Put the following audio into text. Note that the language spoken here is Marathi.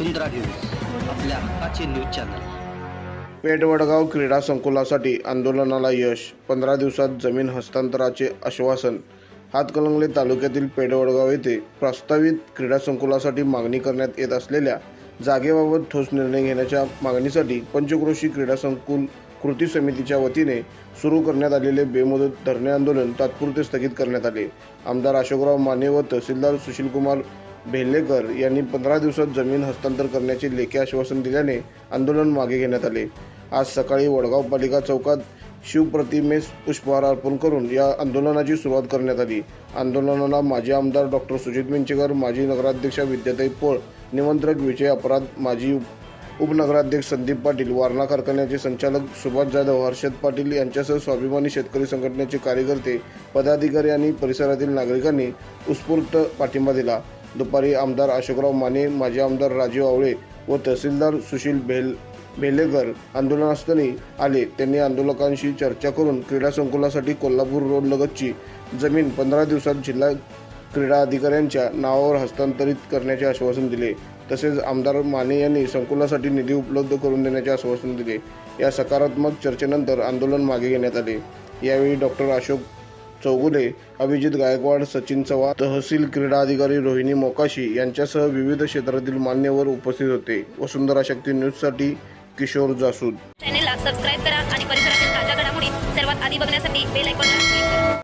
वसुंधरा न्यूज आपल्या हक्काचे न्यूज चॅनल. पेठ वडगाव क्रीडा संकुलासाठी आंदोलनाला यश पंधरा दिवसात जमीन हस्तांतराचे आश्वासन. हातकणंगले तालुक्यातील पेठवडगाव येथे प्रस्तावित क्रीडा संकुलासाठी मागणी करण्यात येत असलेल्या जागेबाबत ठोस निर्णय घेण्याच्या मागणीसाठी पंचक्रोशी क्रीडा संकुल कृती समितीच्या वतीने सुरू करण्यात आलेले बेमुदत धरणे आंदोलन तात्पुरते स्थगित करण्यात आले. आमदार अशोकराव माने व तहसीलदार सुशीलकुमार भेल्लेकर यांनी पंधरा दिवसात जमीन हस्तांतर करण्याचे लेखी आश्वासन दिल्याने आंदोलन मागे घेण्यात आले. आज सकाळी वडगाव पालिका चौकात शिवप्रतिमेस पुष्पहार अर्पण करून या आंदोलनाची सुरुवात करण्यात आली. आंदोलनाला माजी आमदार डॉक्टर सुजित मिंचेकर माजी नगराध्यक्षा विद्याताई पोळ निमंत्रक विजय अपराध माजी उपनगराध्यक्ष संदीप पाटील वारणा कारखान्याचे संचालक सुभाष जाधव हर्षद पाटील यांच्यासह स्वाभिमानी शेतकरी संघटनेचे कार्यकर्ते पदाधिकारी आणि परिसरातील नागरिकांनी उत्स्फूर्त पाठिंबा दिला. दुपारी आमदार अशोकराव माने माजी आमदार राजीव आवळे व तहसीलदार सुशील भेल भेलेकर आंदोलनास्थळी आले. त्यांनी आंदोलकांशी चर्चा करून क्रीडा संकुलासाठी कोल्हापूर रोड लगतची जमीन पंधरा दिवसात जिल्हा क्रीडा अधिकाऱ्यांच्या नावावर हस्तांतरित करण्याचे आश्वासन दिले. तसेच आमदार माने यांनी संकुलासाठी निधी उपलब्ध करून देण्याचे आश्वासन दिले. या सकारात्मक चर्चेनंतर आंदोलन मागे घेण्यात आले. यावेळी डॉक्टर अशोक चौगुले अभिजित गायकवाड सचिन चव्हाण तहसील क्रीडा अधिकारी रोहिणी मोकाशी यांच्यासह विविध क्षेत्रातील मान्यवर उपस्थित होते. वसुंधरा शक्ती न्यूजसाठी किशोर जासूद. चॅनेलला सबस्क्राईब करा आणि परिसरातील ताज्या घडामोडी सर्वात आधी बघण्यासाठी बेल आयकॉनला क्लिक करा.